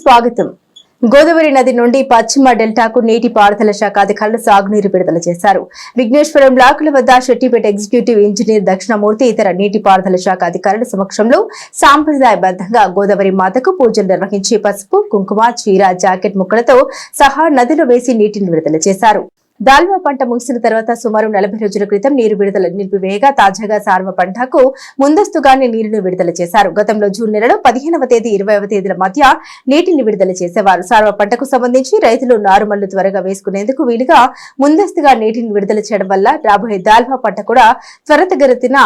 స్వాగతం. గోదావరి నది నుండి పశ్చిమ డెల్టాకు నీటి పారుదల శాఖ అధికారులు సాగునీరు విడుదల చేశారు. విఘ్నేశ్వరం బ్లాకుల వద్ద షెట్టిపేట ఎగ్జిక్యూటివ్ ఇంజనీర్ దక్షిణమూర్తి ఇతర నీటి పారుదల శాఖ అధికారుల సమక్షంలో సాంప్రదాయబద్ధంగా గోదావరి మాతకు పూజలు నిర్వహించి పసుపు కుంకుమ చీర జాకెట్ ముక్కలతో సహా నదిలో వేసి నీటిని విడుదల చేశారు. దాల్వా పంట ముగిసిన తర్వాత సుమారు నలభై రోజుల క్రితం నీరు విడుదల నిలిపివేయగా తాజాగా సార్వ పంటకు ముందస్తుగానే నీరును విడుదల చేశారు. గతంలో జూన్ నెలలో పదిహేనవ తేదీ ఇరవైవ తేదీల మధ్య నీటిని విడుదల చేసేవారు. సార్వ పంటకు సంబంధించి రైతులు నారుమళ్ళు త్వరగా వేసుకునేందుకు వీలుగా ముందస్తుగా నీటిని విడుదల చేయడం వల్ల రాబోయే దాల్వా పంట కూడా త్వరతగతిన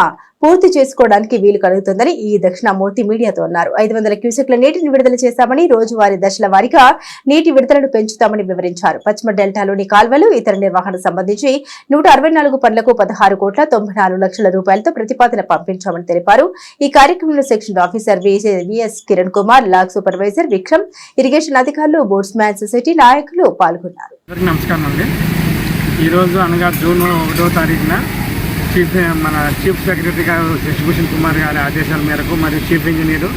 పూర్తి చేసుకోవడానికి వీలు కలుగుతుందని ఈ దక్షిణామూర్తి మీడియాతో అన్నారు. ఐదు వందల క్యూసెక్ల నీటిని విడుదల చేశామని రోజువారీ దశల వారీగా నీటి విడుదలను పెంచుతామని వివరించారు. పశ్చిమ డెల్టాలోని కాల్వలు ఇతర నిర్వహణ సంబంధించి నూట అరవై నాలుగు పనులకు పదహారు కోట్ల తొంభై నాలుగు లక్షల రూపాయలతో ప్రతిపాదన పంపించామని తెలిపారు. ఈ కార్యక్రమంలో section officer VS Kiran Kumar log supervisor Vikram irrigation అధికారులు బోట్స్ సొసైటీ నాయకులు పాల్గొన్నారు. నమస్కారం అండి. ఈరోజు అనగా జూన్ ఒకటో తారీఖున చీఫ్ eh, మన చీఫ్ సెక్రటరీ గారు శశిభూషణ్ కుమార్ గారి ఆదేశాల మేరకు మరియు చీఫ్ ఇంజనీరు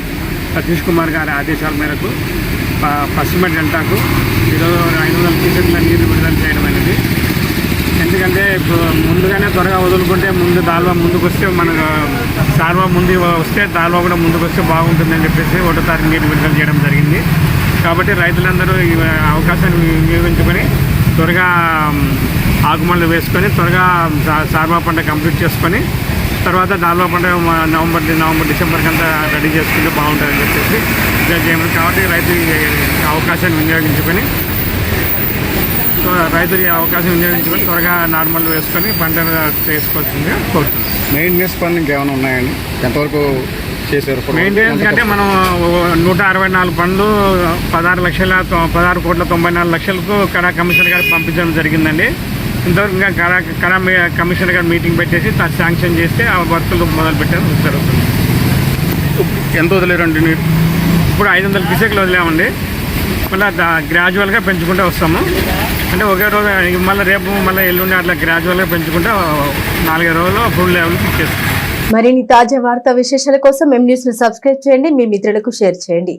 సతీష్ కుమార్ గారి ఆదేశాల మేరకు పశ్చిమ డెల్టాకు ఈరోజు ఐదు వందల క్యూసెక్ల నీరు విడుదల చేయడం అనేది. ఎందుకంటే ఇప్పుడు ముందుగానే త్వరగా వదులుకుంటే ముందు దాల్వా ముందుకు వస్తే మనకు సార్వా ముందు వస్తే దాల్వా కూడా ముందుకు వస్తే బాగుంటుందని చెప్పేసి ఒకటోసారి నీరు విడుదల చేయడం జరిగింది. కాబట్టి రైతులందరూ ఈ అవకాశాన్ని వినియోగించుకొని త్వరగా ఆకుమళ్ళు వేసుకొని త్వరగా సా- సార్వా పంట కంప్లీట్ చేసుకొని తర్వాత దాల్వా పంట నవంబర్ నవంబర్ డిసెంబర్కి అంతా రెడీ చేసుకుంటే బాగుంటుందని చెప్పేసి ఇలా చేయమని కాబట్టి రైతు అవకాశాన్ని వినియోగించుకొని రైతులు అవకాశం వినియోగించుకొని త్వరగా నార్మల్ వేసుకొని పంటను చేసుకోవాల్సిందిగా కోరుతున్నాం మెయింటెనెన్స్ పనులు ఇంకేమైనా ఉన్నాయండి? ఎంతవరకు చేశారు? మెయింటెనెన్స్ కంటే మనం నూట అరవై నాలుగు పనులు పదహారు లక్షల తొ- పదహారు కోట్ల తొంభై నాలుగు లక్షలకు కడా కమిషనర్ గారికి పంపించడం జరిగిందండి. ఇంతవరకు ఇంకా కడా కడా కమిషనర్ గారు మీటింగ్ పెట్టేసి శాంక్షన్ చేస్తే ఆ వర్కులు మొదలు పెట్టడం జరుగుతుంది. ఎంత వదిలేరండి మీరు ఇప్పుడు ఐదు వందల కిసెక్లు వదిలామండి. మళ్ళీ గ్రాడ్యువల్గా పెంచుకుంటూ వస్తాము. అంటే ఒకే రోజు మళ్ళీ రేపు మళ్ళీ ఎల్లుండి అట్లా గ్రాడ్యువల్గా పెంచుకుంటే నాలుగైదు రోజుల్లో ఫుల్ లెవెల్ చేస్తాం. మరిన్ని తాజా వార్తా విశేషాల కోసం ఎం న్యూస్ను సబ్స్క్రైబ్ చేయండి మీ మిత్రులకు షేర్ చేయండి.